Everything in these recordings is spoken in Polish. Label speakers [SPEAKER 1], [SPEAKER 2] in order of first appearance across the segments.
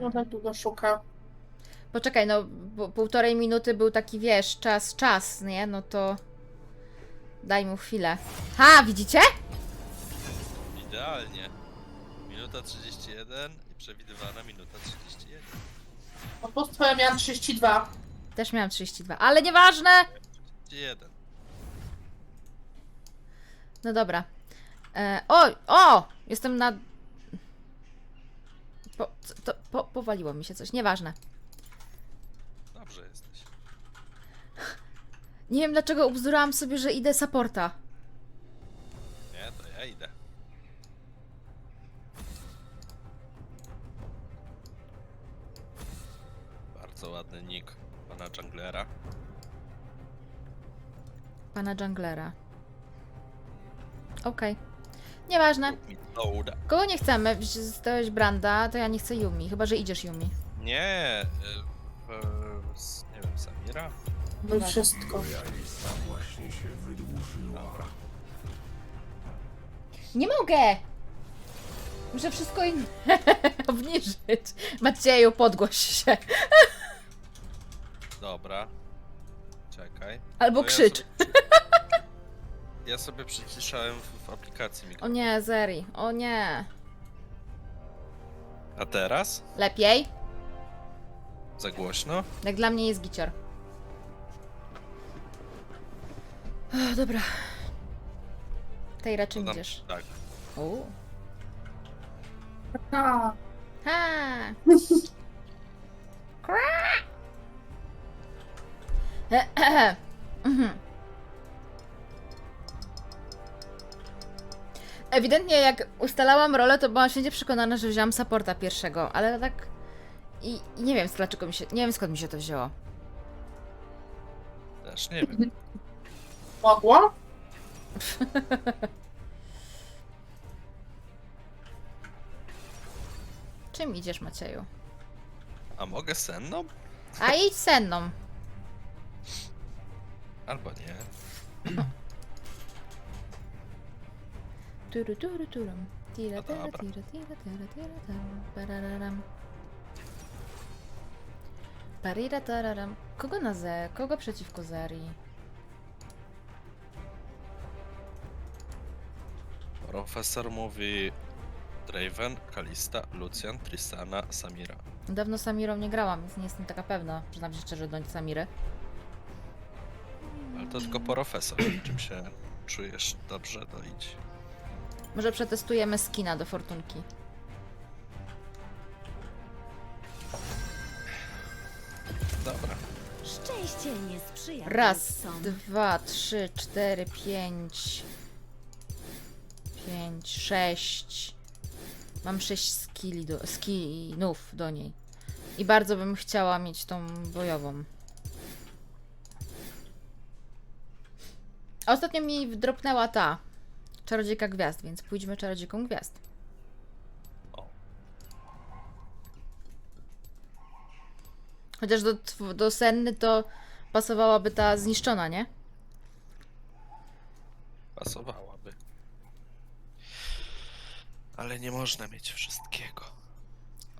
[SPEAKER 1] No tak długo szuka.
[SPEAKER 2] Poczekaj, no bo półtorej minuty był taki, wiesz, czas, czas, nie? No to daj mu chwilę. Ha, widzicie?
[SPEAKER 3] Idealnie. Minuta 31 i przewidywana minuta 31.
[SPEAKER 1] No po prostu ja miałam 32.
[SPEAKER 2] Też miałam 32, ale nieważne!
[SPEAKER 3] 31.
[SPEAKER 2] No dobra. E, o, o! Jestem na... Po, co- to, po, powaliło mi się coś, nieważne.
[SPEAKER 3] Dobrze jesteś.
[SPEAKER 2] Nie wiem dlaczego ubzdurałam sobie, że idę supporta.
[SPEAKER 3] Nie, to ja idę. Bardzo ładny nick pana junglera.
[SPEAKER 2] Pana junglera. Okej. Nieważne.
[SPEAKER 3] Load.
[SPEAKER 2] Kogo nie chcemy? Zdałeś Branda, to ja nie chcę Yumi. Chyba, że idziesz Yumi.
[SPEAKER 3] Nie, y, w, s- nie wiem, Samira?
[SPEAKER 1] No wszystko.
[SPEAKER 3] Dobra.
[SPEAKER 2] Nie mogę! Muszę wszystko inne obniżyć. Macieju, podgłoś się.
[SPEAKER 3] Dobra. Czekaj.
[SPEAKER 2] Albo
[SPEAKER 3] To ja
[SPEAKER 2] krzycz.
[SPEAKER 3] sobie- Ja sobie przyciszałem w, w aplikacji
[SPEAKER 2] O
[SPEAKER 3] mikrofon.
[SPEAKER 2] nie, Zeri. O nie.
[SPEAKER 3] A teraz?
[SPEAKER 2] Lepiej?
[SPEAKER 3] Za głośno?
[SPEAKER 2] Jak dla mnie jest gicior. O, dobra. Tej raczej
[SPEAKER 3] To tam-
[SPEAKER 2] idziesz.
[SPEAKER 3] Tak.
[SPEAKER 2] O.
[SPEAKER 1] A,
[SPEAKER 2] Ha! Kra! Mhm. Ewidentnie jak ustalałam rolę, to byłam święcie przekonana, że wziąłam supporta pierwszego, ale tak... I, I nie wiem dlaczego mi się... Nie wiem skąd mi się to wzięło.
[SPEAKER 3] Też nie wiem.
[SPEAKER 1] mogło?
[SPEAKER 2] Czym idziesz, Macieju?
[SPEAKER 3] A mogę senną?
[SPEAKER 2] A idź senną.
[SPEAKER 3] Albo nie.
[SPEAKER 2] Turu, turu, turum. Tira,
[SPEAKER 3] No
[SPEAKER 2] tira,
[SPEAKER 3] dobra.
[SPEAKER 2] tira, tira, tira, tira, tam. Parararam. Parira, tararam. Kogo na ze? Kogo przeciwko Zeri?
[SPEAKER 3] Profesor mówi Draven, Kalista, Lucian, Tristana, Samira.
[SPEAKER 2] Dawno z Samirą nie grałam, więc nie jestem taka pewna. Przyznam się szczerze do Samiry.
[SPEAKER 3] Ale to tylko profesor. Czym się czujesz dobrze, to idź.
[SPEAKER 2] Może przetestujemy skina do fortunki.
[SPEAKER 3] Dobra.
[SPEAKER 4] Szczęście nie sprzyja
[SPEAKER 2] Raz, dwa, trzy, cztery, pięć. Pięć, sześć. Mam sześć skilli do, skinów do niej. I bardzo bym chciała mieć tą bojową. A ostatnio mi wdropnęła ta czarodziejka gwiazd, więc pójdźmy czarodziejką gwiazd.
[SPEAKER 3] O.
[SPEAKER 2] Chociaż do, do senny to pasowałaby ta zniszczona, nie?
[SPEAKER 3] Pasowałaby. Ale nie można mieć wszystkiego.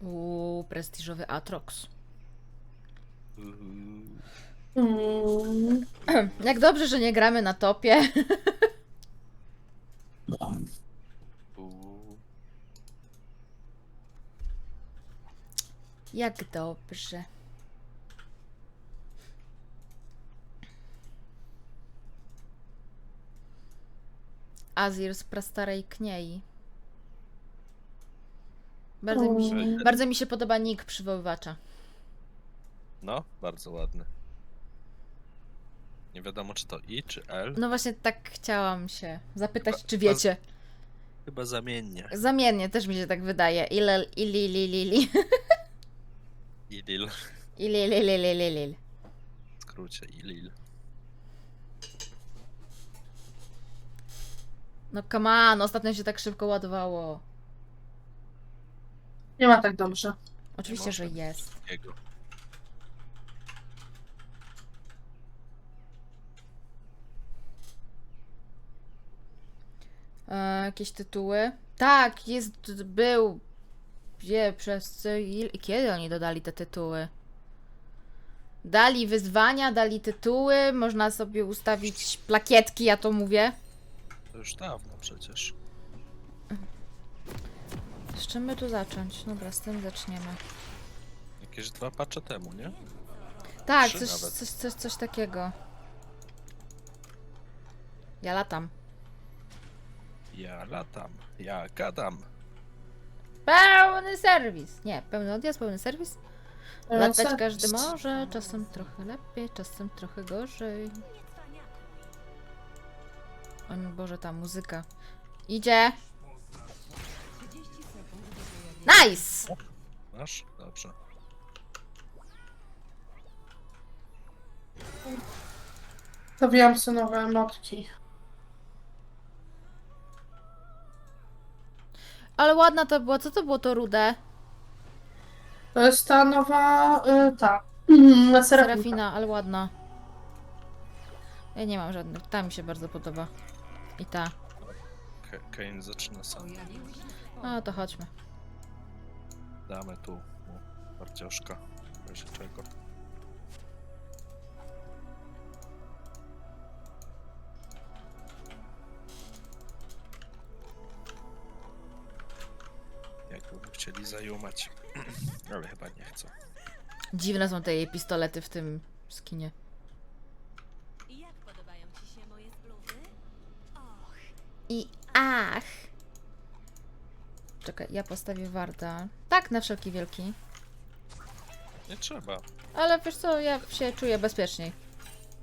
[SPEAKER 2] Uuu, prestiżowy Atrox.
[SPEAKER 3] Uuu.
[SPEAKER 1] Mm,
[SPEAKER 2] Jak dobrze, że nie gramy na topie. Jak dobrze. Azir z prastarej kniei. Bardzo mi, się,
[SPEAKER 1] Mm.
[SPEAKER 2] bardzo mi się podoba nick przywoływacza.
[SPEAKER 3] No, bardzo ładny. Nie wiadomo czy to I czy L.
[SPEAKER 2] No właśnie tak chciałam się zapytać,
[SPEAKER 3] Chyba-
[SPEAKER 2] czy wiecie.
[SPEAKER 3] Chyba zamiennie.
[SPEAKER 2] Zamiennie też mi się tak wydaje. Ilel, ili, li, li, li.
[SPEAKER 3] Ilil.
[SPEAKER 2] Ili, li, li, li, li, li.
[SPEAKER 3] W skrócie Ilil.
[SPEAKER 2] No come on, ostatnio się tak szybko ładowało.
[SPEAKER 1] nie ma tak dobrze.
[SPEAKER 2] Oczywiście, że jest.
[SPEAKER 3] wszystkiego.
[SPEAKER 2] E, jakieś tytuły? Tak, jest, był Gdzie, przez co, il, kiedy oni dodali te tytuły? Dali wyzwania, dali tytuły, można sobie ustawić plakietki, ja to mówię.
[SPEAKER 3] To już dawno przecież.
[SPEAKER 2] Z czym my tu zacząć? Dobra, z tym zaczniemy.
[SPEAKER 3] Jakieś dwa patche temu, nie?
[SPEAKER 2] Tak,
[SPEAKER 3] Trzy
[SPEAKER 2] coś,
[SPEAKER 3] nawet.
[SPEAKER 2] coś, coś, coś takiego. Ja latam.
[SPEAKER 3] Ja latam, ja gadam.
[SPEAKER 2] Pełny serwis! Nie, pełny odjazd, pełny serwis. Latać każdy może, czasem trochę lepiej, czasem trochę gorzej. O mój Boże, ta muzyka. Idzie! Nice!
[SPEAKER 3] Masz? Dobrze.
[SPEAKER 1] Stawiłam sobie nowe emotki.
[SPEAKER 2] Ale ładna to była. Co to było to rude?
[SPEAKER 1] To jest ta nowa, y, ta, mm, na Serafina.
[SPEAKER 2] Serafina, ale ładna. Ja nie mam żadnych. Ta mi się bardzo podoba. I ta.
[SPEAKER 3] Ke- Kane zaczyna sam.
[SPEAKER 2] No to chodźmy.
[SPEAKER 3] Damy tu mu bardzioszka. W razie czego. Chcieli zajumać. Ale chyba nie chcą.
[SPEAKER 2] Dziwne są te jej pistolety w tym skinie.
[SPEAKER 4] Jak podobają ci się moje spluwy? Och,
[SPEAKER 2] I ach. Czekaj, ja postawię Warda. Tak, na wszelki wielki.
[SPEAKER 3] Nie trzeba.
[SPEAKER 2] Ale wiesz co, ja się czuję bezpieczniej.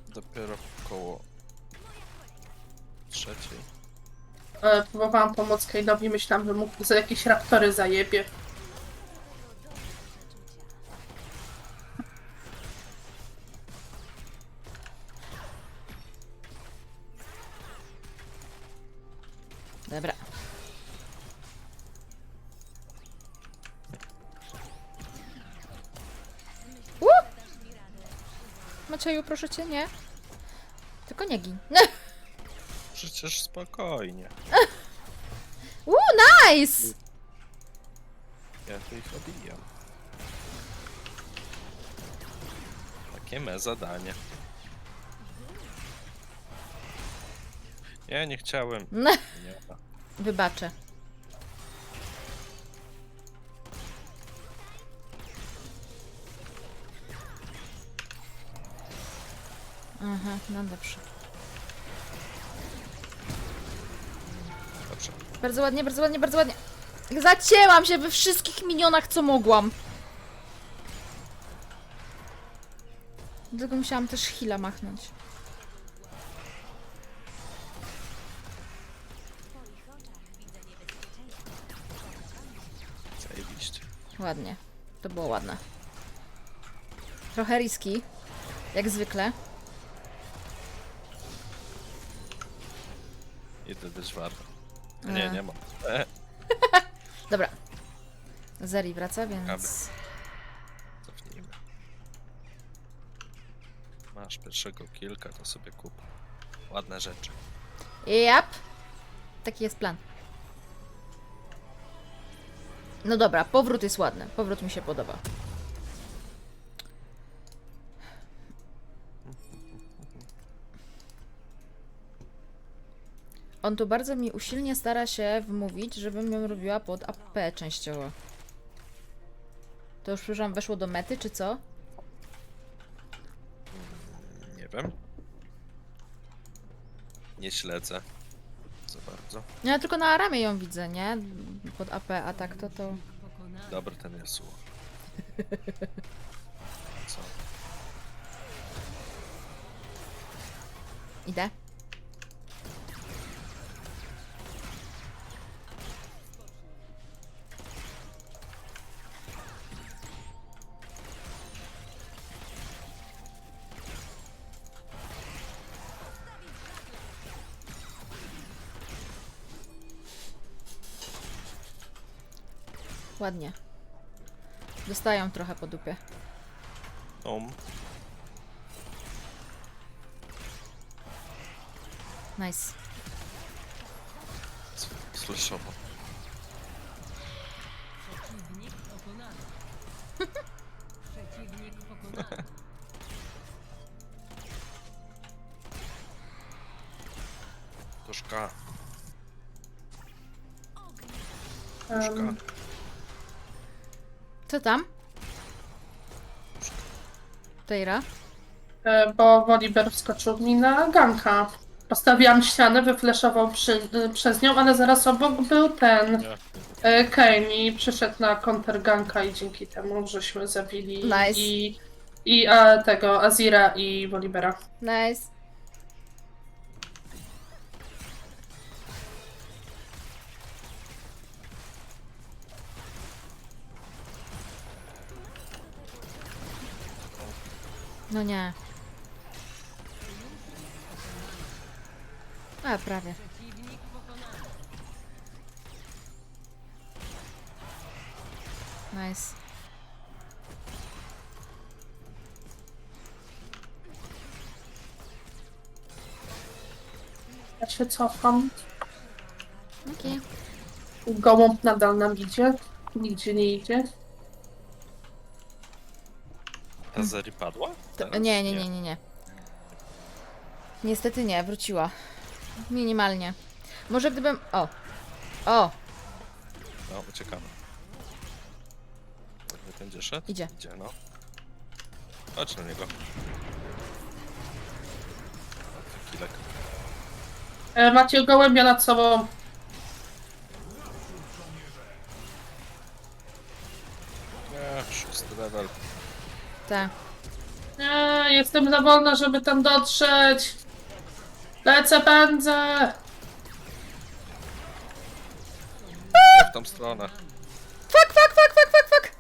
[SPEAKER 3] Dopiero koło trzeciej.
[SPEAKER 1] E, próbowałam pomóc Kane'owi, myślałam, że mógł za jakieś raptory zajebie.
[SPEAKER 2] Dobra. Uh! Macieju, proszę cię, nie. Tylko nie gin.
[SPEAKER 3] Przecież spokojnie.
[SPEAKER 2] Uh, nice!
[SPEAKER 3] Ja tu ich obijam. Takie me zadanie. Ja nie chciałem. Nie.
[SPEAKER 2] Wybaczę. Aha, no dobrze. Bardzo ładnie, bardzo ładnie, bardzo ładnie. Zacięłam się we wszystkich minionach, co mogłam. Dlatego musiałam też hila machnąć.
[SPEAKER 3] Zajebiście.
[SPEAKER 2] Ładnie. To było ładne. Trochę riski. Jak zwykle.
[SPEAKER 3] Do żwarta. Nie,
[SPEAKER 2] A.
[SPEAKER 3] nie mam. E,
[SPEAKER 2] Dobra. Zeri wraca, więc...
[SPEAKER 3] Cofnijmy. Masz pierwszego kilka, to sobie kup. Ładne rzeczy.
[SPEAKER 2] Yep. Taki jest plan. No dobra, powrót jest ładny. Powrót mi się podoba. On tu bardzo mi usilnie stara się wmówić, żebym ją robiła pod AP częściowo. To już, przepraszam, weszło do mety, czy co?
[SPEAKER 3] Nie wiem. Nie śledzę. Za bardzo.
[SPEAKER 2] Ja tylko na Aramie ją widzę, nie? Pod AP, a tak to to...
[SPEAKER 3] Dobry ten Yasuo. Co?
[SPEAKER 2] Idę. Ładnie. Dostają trochę po dupie.
[SPEAKER 3] Om.
[SPEAKER 2] Nice.
[SPEAKER 3] Slashowo. Przeciwnik
[SPEAKER 1] pokonany.
[SPEAKER 3] Przeciwnik pokonany. Um.
[SPEAKER 2] Co tam? Tejra?
[SPEAKER 1] e, bo Woliber wskoczył mi na ganka. Postawiłam ścianę, wyfleszował przy, y, przez nią, ale zaraz obok był ten
[SPEAKER 3] Nie.
[SPEAKER 1] e, Kane i przyszedł na counter ganka i dzięki temu żeśmy zabili
[SPEAKER 2] Nice.
[SPEAKER 1] i, i a, tego Azira i Wolibera.
[SPEAKER 2] Nice. No nie. A, prawie. Nice.
[SPEAKER 1] Ja się cofam.
[SPEAKER 2] Okej.
[SPEAKER 1] Gołąb nadal nam idzie. Nigdzie nie idzie.
[SPEAKER 3] Ta Zeri padła? Teraz?
[SPEAKER 2] Nie, nie, nie, nie, nie. Niestety nie, wróciła. Minimalnie. Może gdybym... O! O!
[SPEAKER 3] No, uciekamy. Będzie szedł?
[SPEAKER 2] Idzie.
[SPEAKER 3] Idzie, no. Chodź na niego. Kilek.
[SPEAKER 1] E, macie gołębia nad sobą.
[SPEAKER 2] Tak.
[SPEAKER 1] Nie, jestem za wolna, żeby tam dotrzeć. Lecę, pędzę.
[SPEAKER 3] Nie w tą stronę.
[SPEAKER 2] Fuck, fuck, fuck, fuck, fuck, fuck!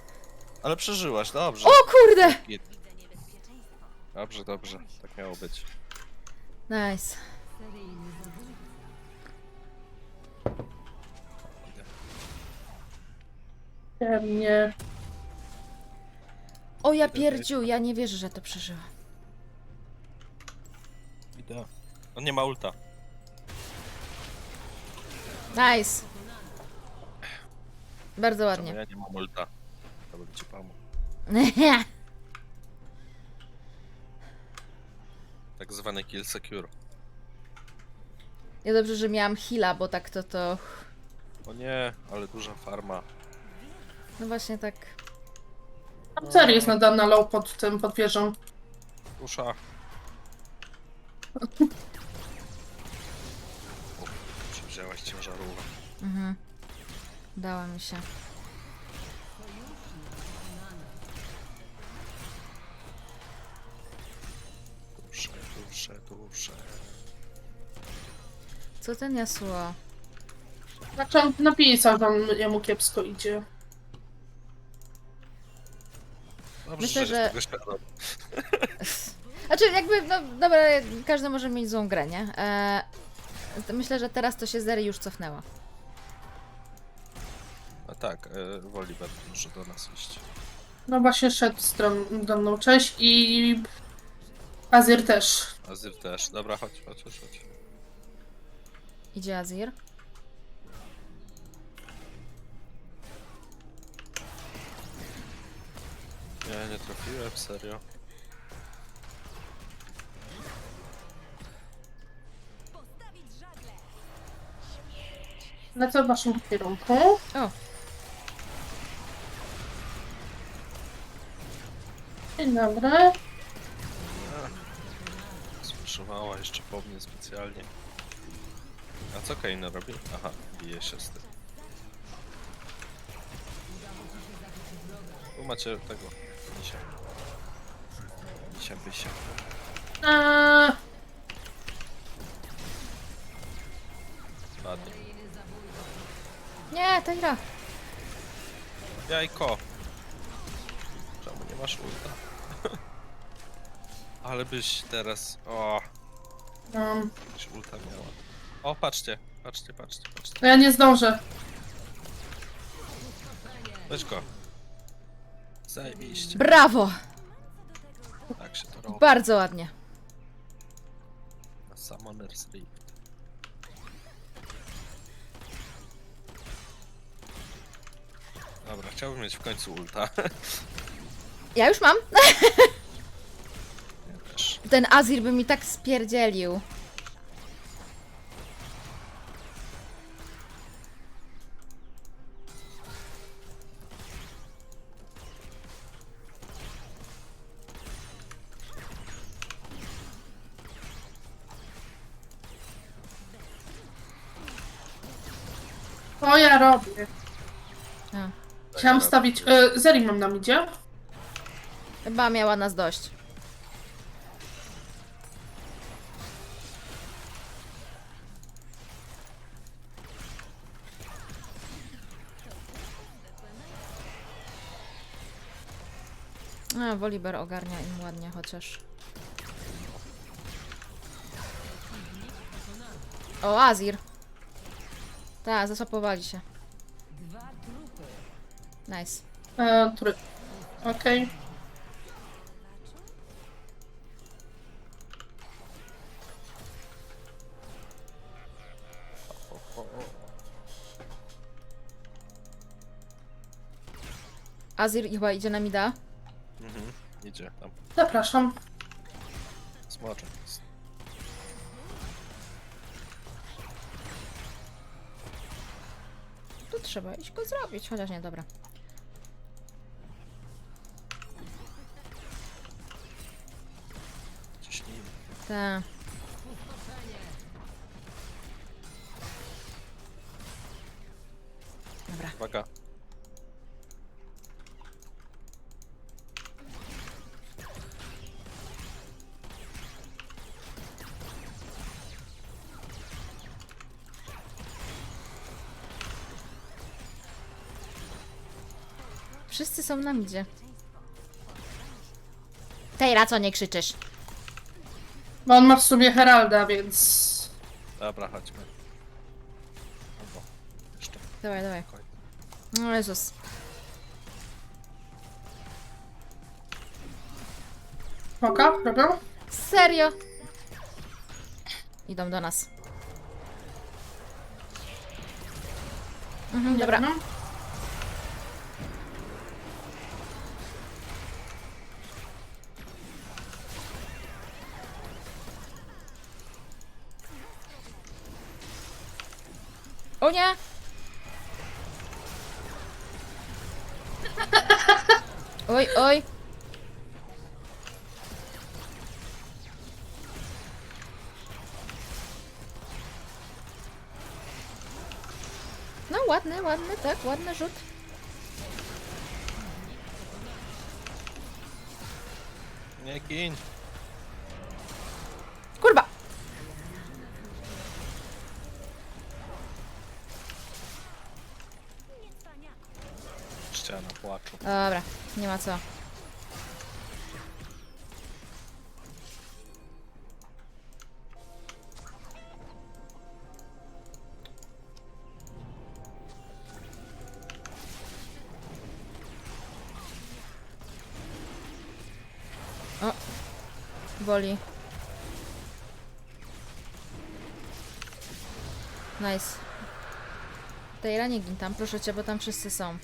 [SPEAKER 3] Ale przeżyłaś, dobrze.
[SPEAKER 2] O kurde!
[SPEAKER 3] Git. Dobrze, dobrze. Tak miało być.
[SPEAKER 2] Nice.
[SPEAKER 1] Nie.
[SPEAKER 2] O ja pierdziu, ja nie wierzę, że to przeżyła.
[SPEAKER 3] Idę. On nie ma ulta.
[SPEAKER 2] Nice. Bardzo
[SPEAKER 3] Czemu
[SPEAKER 2] ładnie.
[SPEAKER 3] ja nie mam ulta? To bym ci pomógł. Tak zwany kill secure.
[SPEAKER 2] Ja dobrze, że miałam heala, bo tak to to...
[SPEAKER 3] O nie, ale duża farma.
[SPEAKER 2] No właśnie tak...
[SPEAKER 1] Tam Ceri jest nadal na low pod tym, pod wieżą.
[SPEAKER 3] Usza. Przywzięłaś ciężarówkę.
[SPEAKER 2] Mhm. Dała mi się.
[SPEAKER 3] Dusze, dusze, dusze.
[SPEAKER 2] Co ten Yasuo?
[SPEAKER 1] Znaczy on napisał, on- jemu kiepsko idzie.
[SPEAKER 3] Dobrze,
[SPEAKER 2] Myślę,
[SPEAKER 3] że...
[SPEAKER 2] że-
[SPEAKER 3] jest tego świadom.
[SPEAKER 2] Znaczy jakby, no dobra, każdy może mieć złą grę, nie? Eee, to myślę, że teraz to się Zeri już cofnęła.
[SPEAKER 3] A tak, e, Woliber może do nas iść.
[SPEAKER 1] No właśnie szedł stron do mną. Cześć i... Azir też.
[SPEAKER 3] Azyr też. Dobra, chodź, chodź, chodź. chodź.
[SPEAKER 2] Idzie Azir.
[SPEAKER 3] Nie, nie trafiłem, serio.
[SPEAKER 4] Postawić żagle!
[SPEAKER 1] Lecę w waszym kierunku.
[SPEAKER 2] O,
[SPEAKER 1] Dzień dobry.
[SPEAKER 3] Słyszywała jeszcze po mnie specjalnie. A co Kane robi? Aha, bije się z tym. Tu macie tego. Misia. Misia, bysia.
[SPEAKER 1] Eee,
[SPEAKER 3] Ładnie.
[SPEAKER 2] nie, Tejra.
[SPEAKER 3] Jajko! Czemu nie masz ulta? Ale byś teraz... O,
[SPEAKER 1] um,
[SPEAKER 3] byś ulta miała. O, patrzcie, patrzcie, patrzcie, patrzcie.
[SPEAKER 1] no ja nie zdążę.
[SPEAKER 3] Weź go. Zajebiście.
[SPEAKER 2] Brawo!
[SPEAKER 3] Tak się to robi.
[SPEAKER 2] Bardzo ładnie.
[SPEAKER 3] Summoner's Rift. Dobra, chciałbym mieć w końcu ulta.
[SPEAKER 2] Ja już mam. Ten Azir by mi tak spierdzielił.
[SPEAKER 1] Co ja robię?
[SPEAKER 2] A,
[SPEAKER 1] Chciałam stawić... Y, Zeri mam nam idzie.
[SPEAKER 2] chyba miała nas dość. A, Woliber ogarnia im ładnie chociaż. O, Azir. Tak, zasłapowali się. Nice.
[SPEAKER 1] E, który... Okej.
[SPEAKER 2] Azir chyba idzie na mida.
[SPEAKER 3] Mhm. Idzie tam.
[SPEAKER 1] Zapraszam.
[SPEAKER 3] Smoczek
[SPEAKER 2] trzeba iść go zrobić, chociaż nie, dobra.
[SPEAKER 3] Ciśnijmy.
[SPEAKER 2] Tak. Są na midzie. Tejra, co nie krzyczysz?
[SPEAKER 1] Bo on ma w sumie Heralda, więc...
[SPEAKER 3] Dobra, chodźmy. Albo jeszcze
[SPEAKER 2] Dawaj, dawaj.
[SPEAKER 3] koń.
[SPEAKER 2] O Jezus.
[SPEAKER 1] Oka, robią?
[SPEAKER 2] Serio? Idą do nas. Mhm, dobra.
[SPEAKER 1] No.
[SPEAKER 2] O nie! Oj, oj. No ładny, ładny, tak, ładny rzut.
[SPEAKER 3] Nie gin.
[SPEAKER 2] Dobra, nie ma co. O, boli. Nice. Tejra gin tam, proszę cię, bo tam wszyscy są.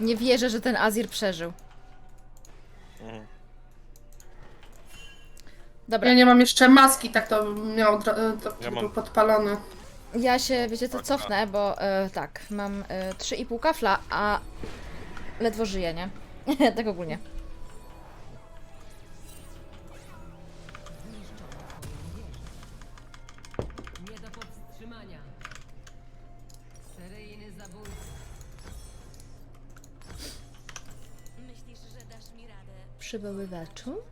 [SPEAKER 2] Nie wierzę, że ten Azir przeżył.
[SPEAKER 3] Mhm.
[SPEAKER 2] Dobra,
[SPEAKER 1] Ja nie mam jeszcze maski, tak to miał... dra- To
[SPEAKER 3] Ja
[SPEAKER 1] był
[SPEAKER 3] mam.
[SPEAKER 1] podpalony.
[SPEAKER 2] ja się, wiecie co,
[SPEAKER 3] Tak,
[SPEAKER 2] cofnę, bo e, tak, mam e, 3,5 kafla, a ledwo żyję, nie? tak ogólnie. Przywoływaczu?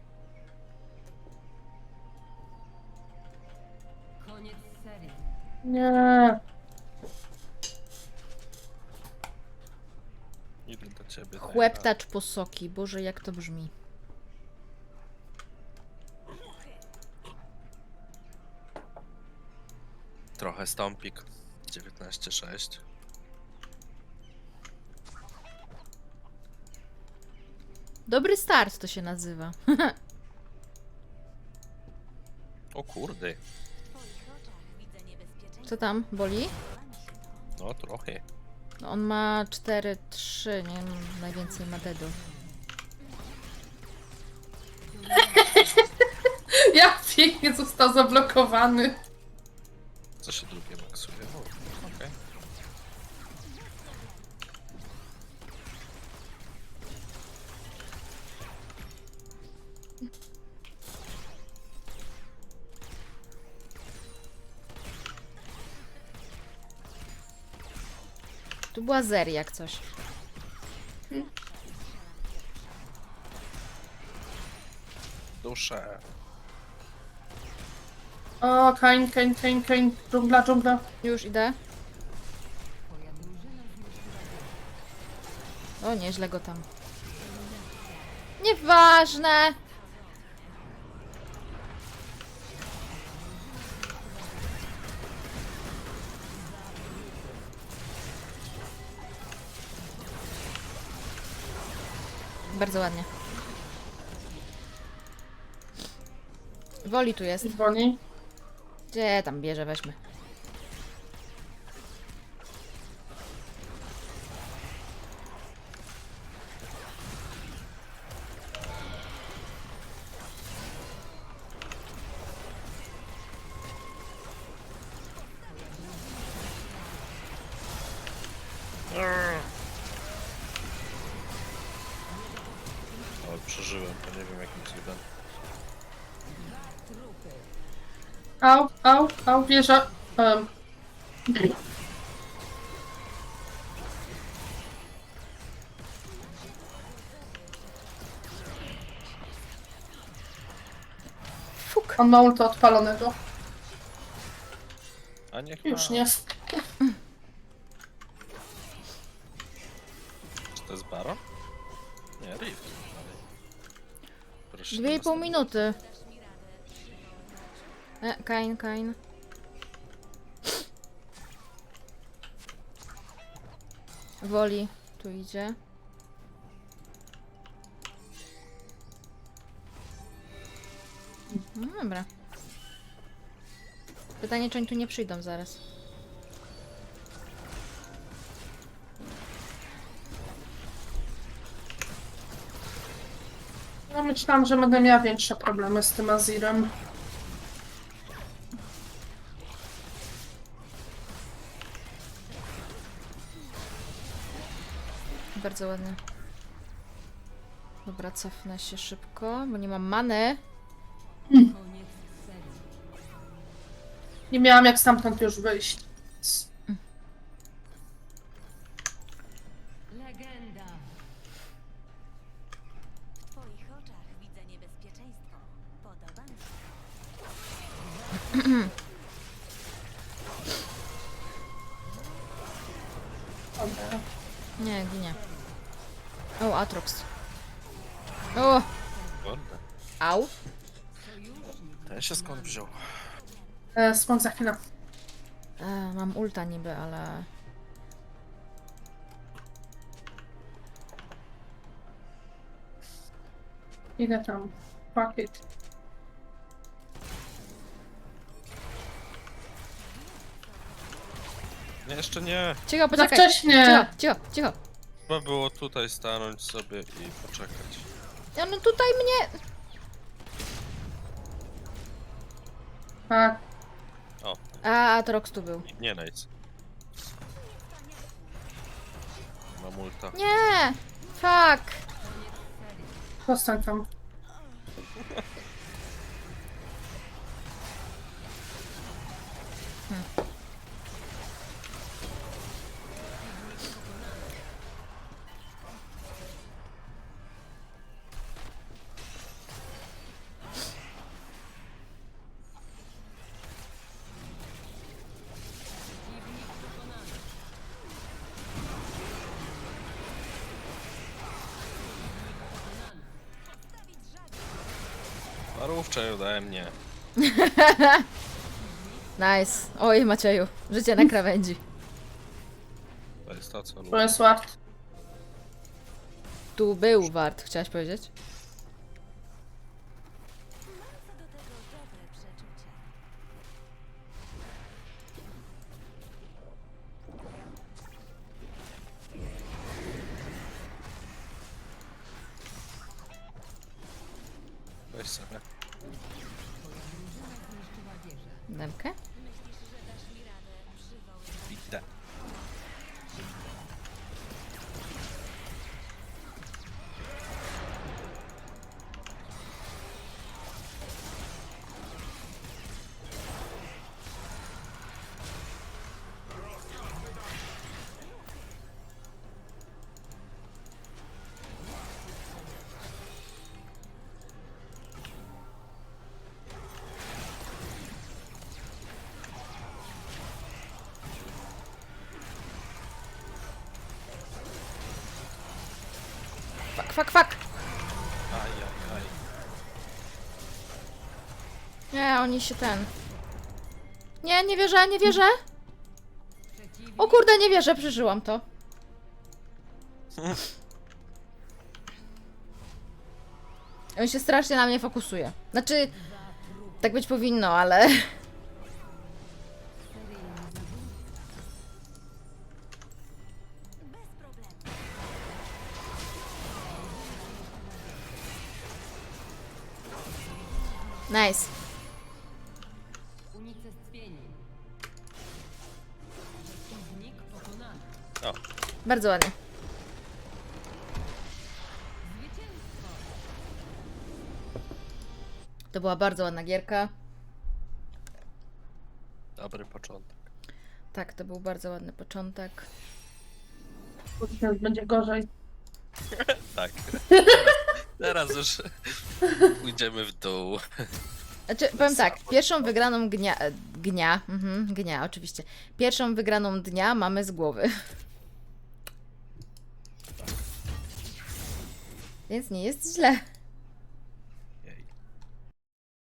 [SPEAKER 5] Koniec serii.
[SPEAKER 1] Nie.
[SPEAKER 3] Idę do ciebie.
[SPEAKER 2] Chłeptacz posoki, Boże, jak to brzmi.
[SPEAKER 3] Trochę stąpik. 19,6.
[SPEAKER 2] Dobry start to się nazywa.
[SPEAKER 3] O kurde.
[SPEAKER 2] Co tam, boli?
[SPEAKER 3] No trochę.
[SPEAKER 2] No, on ma 4-3, nie wiem, najwięcej ma dedu.
[SPEAKER 1] Jak pięknie został zablokowany.
[SPEAKER 3] Co się drugie maksuje? O,
[SPEAKER 2] Tu była Zeri jak coś.
[SPEAKER 3] Duszę.
[SPEAKER 1] O, Kain, Kain, Kain, Kain, dżungla, dżungla.
[SPEAKER 2] Już idę. O, nieźle go tam. Nieważne! Bardzo ładnie. Woli tu jest.
[SPEAKER 1] Woli.
[SPEAKER 2] Gdzie tam bierze, weźmy.
[SPEAKER 1] Wieża. Um.
[SPEAKER 2] Fuk.
[SPEAKER 1] On ma ulta odpalonego.
[SPEAKER 3] A niech
[SPEAKER 1] Już
[SPEAKER 3] ma.
[SPEAKER 1] nie.
[SPEAKER 3] Czy to jest Baron? Nie, Rift. Proszę
[SPEAKER 2] Dwie i pół minuty. E, Kain, Kain. Woli, tu idzie. No dobra. Pytanie, czy oni tu nie przyjdą zaraz.
[SPEAKER 1] Ja myślałam, że będę miała większe problemy z tym Azirem.
[SPEAKER 2] Bardzo. Dobra, cofnę się szybko, bo nie mam many.
[SPEAKER 5] Serii.
[SPEAKER 1] Nie miałam jak stamtąd już wyjść.
[SPEAKER 3] Wziął?
[SPEAKER 1] E, Skąd za chwilę.
[SPEAKER 2] E, mam ulta niby, ale...
[SPEAKER 1] Idę tam. It.
[SPEAKER 3] Nie, jeszcze nie.
[SPEAKER 2] Cicho,
[SPEAKER 1] Za
[SPEAKER 2] poczekaj.
[SPEAKER 1] wcześnie.
[SPEAKER 2] Cicho, cicho, cicho.
[SPEAKER 3] Trzeba było tutaj stanąć sobie i poczekać.
[SPEAKER 2] Ja no tutaj mnie...
[SPEAKER 1] Tak.
[SPEAKER 3] O,
[SPEAKER 2] A, Atrox tu był.
[SPEAKER 3] nie nice. Mam ulta.
[SPEAKER 2] Nie! Fuck!
[SPEAKER 1] Zostań tam.
[SPEAKER 3] Parówcze ode mnie.
[SPEAKER 2] Nice. Oj, Macieju. Życie na krawędzi.
[SPEAKER 3] To jest to, co lubię.
[SPEAKER 1] jest wart.
[SPEAKER 2] Tu był wart, chciałaś powiedzieć? Fak, fak!
[SPEAKER 3] Aj, aj, aj.
[SPEAKER 2] Nie, oni się ten... Nie, nie wierzę, nie wierzę! O kurde, nie wierzę, przeżyłam to. On się strasznie na mnie fokusuje. Znaczy, tak być powinno, ale... Nice.
[SPEAKER 5] Unicestwienie. Przeciwnik pokonany.
[SPEAKER 3] O,
[SPEAKER 2] Bardzo ładnie.
[SPEAKER 5] Zwycięstwo.
[SPEAKER 2] To była bardzo ładna gierka.
[SPEAKER 3] dobry początek.
[SPEAKER 2] Tak, to był bardzo ładny początek.
[SPEAKER 1] Teraz będzie gorzej.
[SPEAKER 3] Tak. Teraz już pójdziemy w dół.
[SPEAKER 2] Znaczy, powiem tak, pierwszą wygraną gnia, gnia, mhm, gnia, oczywiście. Pierwszą wygraną dnia mamy z głowy. Więc nie jest źle.